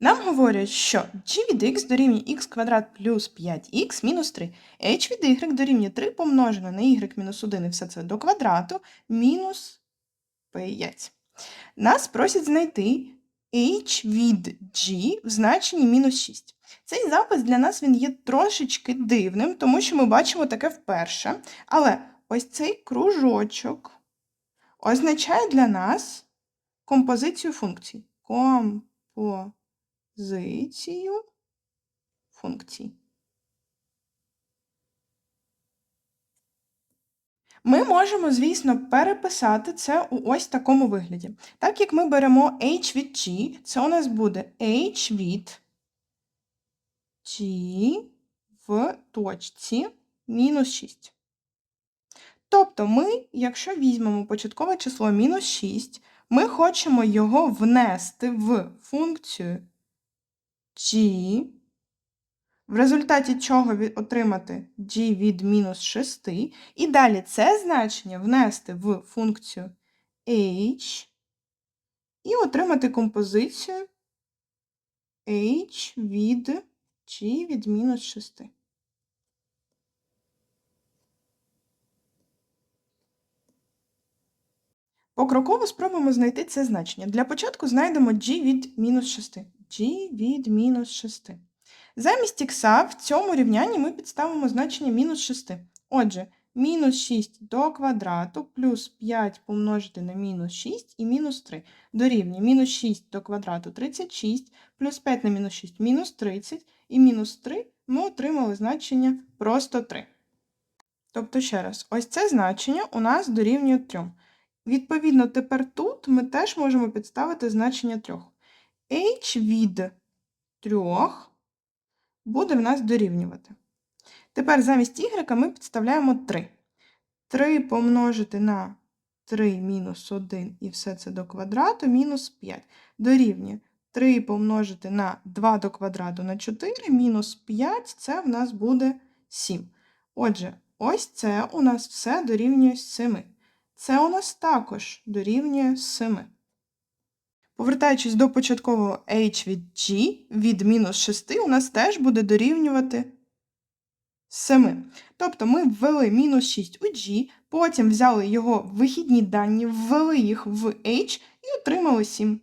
Нам говорять, що g від x дорівнює x квадрат плюс 5x мінус 3, h від y дорівнює 3 помножене на y мінус 1 і все це до квадрату мінус 5. Нас просять знайти h від g в значенні мінус 6. Цей запис для нас він є трошечки дивним, тому що ми бачимо таке вперше. Але ось цей кружочок означає для нас композицію функцій. Композицію функцій. Ми можемо, звісно, переписати це у ось такому вигляді. Так як ми беремо h від g, це у нас буде h від g в точці мінус 6. Тобто ми, якщо візьмемо початкове число мінус 6, ми хочемо його внести в функцію g, в результаті чого отримати g від мінус 6, і далі це значення внести в функцію h і отримати композицію h від g від мінус 6. Покроково спробуємо знайти це значення. Для початку знайдемо g від мінус 6. G від мінус 6. Замість х в цьому рівнянні ми підставимо значення мінус 6. Отже, мінус 6 до квадрату плюс 5 помножити на мінус 6 і мінус 3 дорівнює мінус 6 до квадрату 36, плюс 5 на мінус 6 мінус 30, і мінус 3 ми отримали значення просто 3. Тобто, ще раз, ось це значення у нас дорівнює 3. Відповідно, тепер тут ми теж можемо підставити значення 3. H від 3 буде в нас дорівнювати. Тепер замість y ми підставляємо 3. 3 помножити на 3 мінус 1 і все це до квадрату мінус 5. Дорівнює 3 помножити на 2 до квадрату на 4 мінус 5 це в нас буде 7. Отже, ось це у нас все дорівнює 7. Це у нас також дорівнює 7. Повертаючись до початкового h від g від мінус 6, у нас теж буде дорівнювати 7. Тобто ми ввели мінус 6 у g, потім взяли його вихідні дані, ввели їх в h і отримали 7.